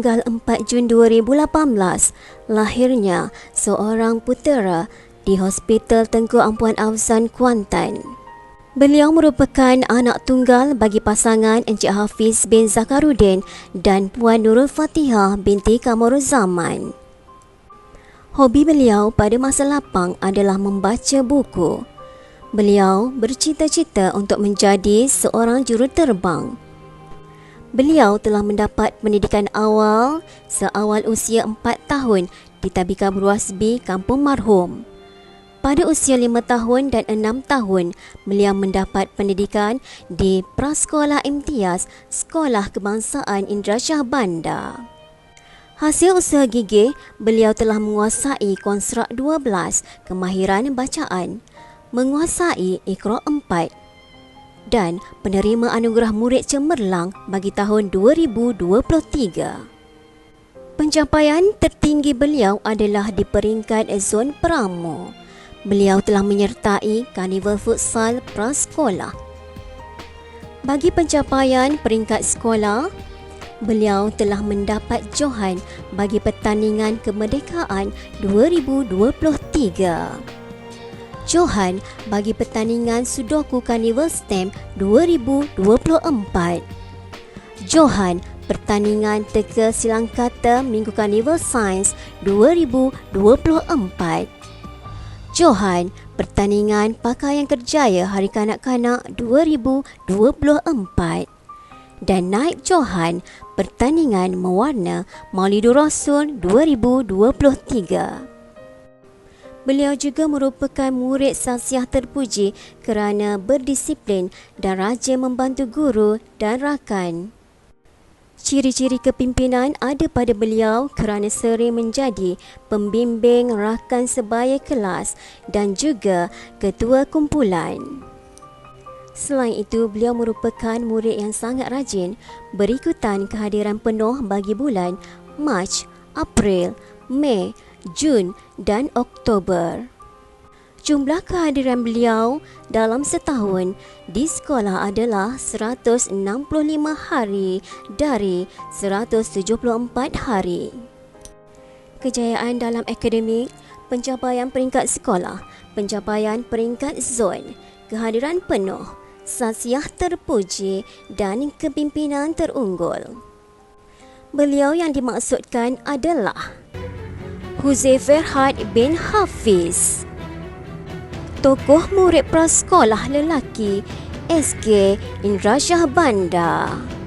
tanggal 4 Jun 2018, lahirnya seorang putera di Hospital Tengku Ampuan Awsan Kuantan. Beliau merupakan anak tunggal bagi pasangan Encik Hafiz bin Zakarudin dan Puan Nurul Fatihah binti Kamarul Zaman. Hobi beliau pada masa lapang adalah membaca buku. Beliau bercita-cita untuk menjadi seorang juruterbang. Beliau telah mendapat pendidikan awal seawal usia 4 tahun di Tabika Berwasbi, Kampung Marhum. Pada usia 5 tahun dan 6 tahun, beliau mendapat pendidikan di Prasekolah Imtiaz Sekolah Kebangsaan Indra Shah Bandar. Hasil usaha gigih, beliau telah menguasai konstrak 12 kemahiran bacaan, menguasai 4 dan penerima anugerah murid cemerlang bagi tahun 2023. Pencapaian tertinggi beliau adalah di peringkat zon Pramo. Beliau telah menyertai Karnival Futsal Prasekolah. Bagi pencapaian peringkat sekolah, beliau telah mendapat Johan bagi pertandingan kemerdekaan 2023. Johan bagi pertandingan Sudoku Carnival Stamp 2024. Johan pertandingan teka silang kata Minggu Carnival Science 2024. Johan pertandingan Pakaian Kerjaya Hari Kanak-Kanak 2024. Dan naik Johan pertandingan mewarna Maulidur Rasul 2023. Beliau juga merupakan murid sasiah terpuji kerana berdisiplin dan rajin membantu guru dan rakan. Ciri-ciri kepimpinan ada pada beliau kerana sering menjadi pembimbing rakan sebaya kelas dan juga ketua kumpulan. Selain itu, beliau merupakan murid yang sangat rajin berikutan kehadiran penuh bagi bulan Mac, April, Mei Jun dan Oktober. Jumlah kehadiran beliau dalam setahun di sekolah adalah 165 hari dari 174 hari. Kejayaan dalam akademik, pencapaian peringkat sekolah, pencapaian peringkat zon, kehadiran penuh, sasiah terpuji dan kepimpinan terunggul. Beliau yang dimaksudkan adalah Had bin Hafiz. Tokoh murid prasekolah lelaki SK Indra Shah Bandar.